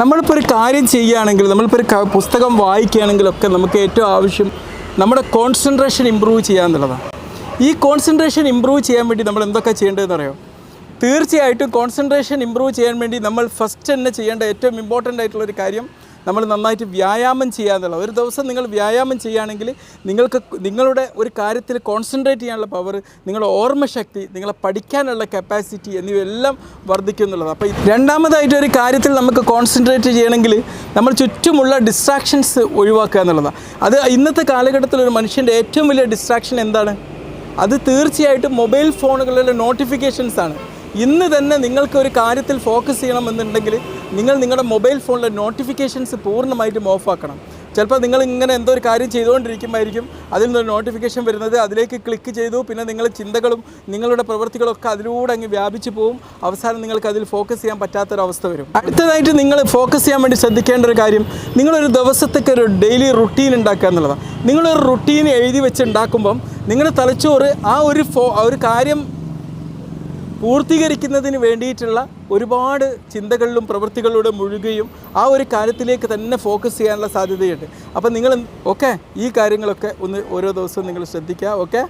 നമ്മളിപ്പോൾ ഒരു കാര്യം ചെയ്യുകയാണെങ്കിൽ നമ്മളിപ്പോൾ ഒരു പുസ്തകം വായിക്കുകയാണെങ്കിലൊക്കെ നമുക്ക് ഏറ്റവും ആവശ്യം നമ്മുടെ കോൺസെൻട്രേഷൻ ഇമ്പ്രൂവ് ചെയ്യുക എന്നുള്ളതാണ് ഈ കോൺസെൻട്രേഷൻ ഇമ്പ്രൂവ് ചെയ്യാൻ വേണ്ടി നമ്മൾ എന്തൊക്കെ ചെയ്യേണ്ടതെന്ന് അറിയോ? തീർച്ചയായിട്ടും കോൺസെൻട്രേഷൻ ഇമ്പ്രൂവ് ചെയ്യാൻ വേണ്ടി നമ്മൾ ഫസ്റ്റ് തന്നെ ചെയ്യേണ്ട ഏറ്റവും ഇമ്പോർട്ടന്റ് ആയിട്ടുള്ളൊരു കാര്യം നമ്മൾ നന്നായിട്ട് വ്യായാമം ചെയ്യുക എന്നുള്ളത്. ഒരു ദിവസം നിങ്ങൾ വ്യായാമം ചെയ്യുകയാണെങ്കിൽ നിങ്ങൾക്ക് നിങ്ങളുടെ ഒരു കാര്യത്തിൽ കോൺസെൻട്രേറ്റ് ചെയ്യാനുള്ള പവർ നിങ്ങളുടെ ഓർമ്മശക്തി നിങ്ങളെ പഠിക്കാനുള്ള കപ്പാസിറ്റി എന്നിവയെല്ലാം വർദ്ധിക്കും എന്നുള്ളത് അപ്പോൾ രണ്ടാമതായിട്ട് ഒരു കാര്യത്തിൽ നമുക്ക് കോൺസെൻട്രേറ്റ് ചെയ്യണമെങ്കിൽ നമ്മൾ ചുറ്റുമുള്ള ഡിസ്ട്രാക്ഷൻസ് ഒഴിവാക്കുക എന്നുള്ളതാണ്. അത് ഇന്നത്തെ കാലഘട്ടത്തിൽ ഒരു മനുഷ്യന്റെ ഏറ്റവും വലിയ ഡിസ്ട്രാക്ഷൻ എന്താണ്? അത് തീർച്ചയായിട്ടും മൊബൈൽ ഫോണുകളിലെ നോട്ടിഫിക്കേഷൻസ് ആണ്. ഇന്ന് തന്നെ നിങ്ങൾക്ക് ഒരു കാര്യത്തിൽ ഫോക്കസ് ചെയ്യണമെന്നുണ്ടെങ്കിൽ നിങ്ങൾ നിങ്ങളുടെ മൊബൈൽ ഫോണിലെ നോട്ടിഫിക്കേഷൻസ് പൂർണമായിട്ടും ഓഫാക്കണം ചിലപ്പോൾ നിങ്ങൾ ഇങ്ങനെ എന്തോ ഒരു കാര്യം ചെയ്തുകൊണ്ടിരിക്കുമായിരിക്കും. അതിൽ നിന്ന് നോട്ടിഫിക്കേഷൻ വരുന്നത് അതിലേക്ക് ക്ലിക്ക് ചെയ്തു പിന്നെ നിങ്ങളുടെ ചിന്തകളും നിങ്ങളുടെ പ്രവൃത്തികളൊക്കെ അതിലൂടെ അങ്ങ് വ്യാപിച്ചു പോകും അവസാനം നിങ്ങൾക്ക് അതിൽ ഫോക്കസ് ചെയ്യാൻ പറ്റാത്തൊരവസ്ഥ വരും. അടുത്തതായിട്ട് നിങ്ങൾ ഫോക്കസ് ചെയ്യാൻ വേണ്ടി ശ്രദ്ധിക്കേണ്ട ഒരു കാര്യം നിങ്ങളൊരു ദിവസത്തേക്ക് ഒരു ഡെയിലി റുട്ടീൻ ഉണ്ടാക്കുക എന്നുള്ളതാണ്. നിങ്ങളൊരു റുട്ടീൻ എഴുതി വെച്ച് ഉണ്ടാക്കുമ്പം നിങ്ങളുടെ തലച്ചോറ് ആ ഒരു ഫോ ഒരു കാര്യം പൂർത്തീകരിക്കുന്നതിന് വേണ്ടിയിട്ടുള്ള ഒരുപാട് ചിന്തകളിലും പ്രവൃത്തികളിലൂടെ മുഴുകുകയും ആ ഒരു കാര്യത്തിലേക്ക് തന്നെ ഫോക്കസ് ചെയ്യാനുള്ള സാധ്യതയുണ്ട്. അപ്പം നിങ്ങൾ ഓക്കെ ഈ കാര്യങ്ങളൊക്കെ ഒന്ന് ഓരോ ദിവസവും നിങ്ങൾ ശ്രദ്ധിക്കുക ഓക്കെ